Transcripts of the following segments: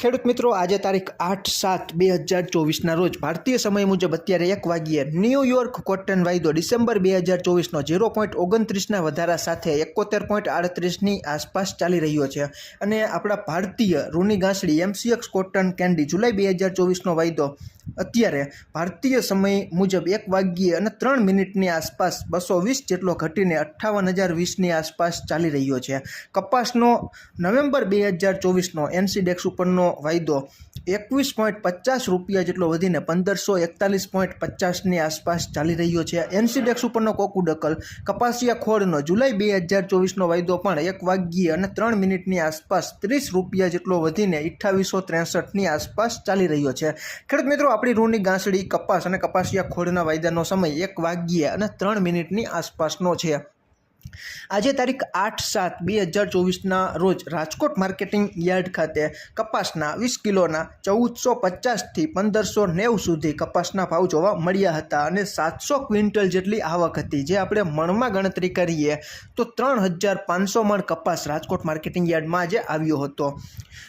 ખેડૂત મિત્રો, આજે તારીખ આઠ સાત બે હજાર ચોવીસના રોજ ભારતીય સમય મુજબ અત્યારે એક વાગ્યે ન્યૂયોર્ક કોટન વાયદો ડિસેમ્બર બે હજાર ચોવીસનો ઝીરો પોઈન્ટ ઓગણત્રીસના વધારા સાથે એકોતેર પોઈન્ટ આડત્રીસની આસપાસ ચાલી રહ્યો છે. અને આપણા ભારતીય રૂની ઘાસડી એમસીએક્સ કોટન કેન્ડી જુલાઈ બે હજાર ચોવીસનો વાયદો અત્યારે ભારતીય સમય મુજબ એક વાગ્યે અને ત્રણ મિનિટની આસપાસ બસો વીસ જેટલો ઘટીને અઠ્ઠાવન હજાર વીસની આસપાસ ચાલી રહ્યો છે. કપાસનો નવેમ્બર બે હજાર ચોવીસનો એનસીડેક્સ ઉપરનો વાયદો એકવીસ પોઈન્ટ પચાસ રૂપિયા જેટલો વધીને પંદરસો એકતાલીસ પોઈન્ટ પચાસની આસપાસ ચાલી રહ્યો છે. એનસીડેક્સ ઉપરનો કોકુડકલ કપાસિયા ખોળનો જુલાઈ બે હજાર ચોવીસનો વાયદો પણ એક વાગ્યે અને ત્રણ મિનિટની આસપાસ ત્રીસ રૂપિયા જેટલો વધીને અઠ્ઠાવીસો ત્રેસઠની આસપાસ ચાલી રહ્યો છે. ખેડૂત મિત્રો, આપણી રૂની ગાંસડી, કપાસ અને કપાસિયા ખોળના વાયદાનો સમય એક વાગ્યે અને ત્રણ મિનિટની આસપાસનો છે. આજે તારીખ આઠ સાત બે હજાર ચોવીસના રોજ રાજકોટ માર્કેટિંગ યાર્ડ ખાતે કપાસના વીસ કિલોના ચૌદસો પચાસથી પંદરસો નેવું સુધી કપાસના ભાવ જોવા મળ્યા હતા અને સાતસો ક્વિન્ટલ જેટલી આવક હતી. જે આપણે મણમાં ગણતરી કરીએ તો ત્રણ હજાર પાંચસો મણ કપાસ રાજકોટ માર્કેટિંગ યાર્ડમાં આજે આવ્યો હતો.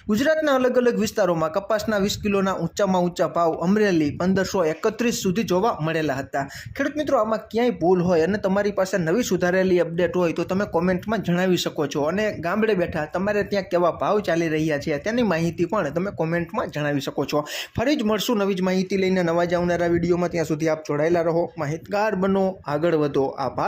ગુજરાતના અલગ અલગ વિસ્તારોમાં કપાસના વીસ કિલોના ઊંચામાં ઊંચા ભાવ અમરેલી પંદરસો એકત્રીસ સુધી જોવા મળેલા હતા. ખેડૂત મિત્રો, આમાં ક્યાંય ભૂલ હોય અને તમારી પાસે નવી સુધારેલી અપડેટ હોય તો તમે કોમેન્ટમાં જણાવી શકો છો. અને ગામડે બેઠા તમારે ત્યાં કેવા ભાવ ચાલી રહ્યા છે તેની માહિતી પણ તમે કોમેન્ટમાં જણાવી શકો છો. ફરી જ મળશું નવી જ માહિતી લઈને નવા જ આવનારા વિડીયોમાં. ત્યાં સુધી આપ જોડાયેલા રહો. માહિતગાર બનો. આગળ વધો. આભાર.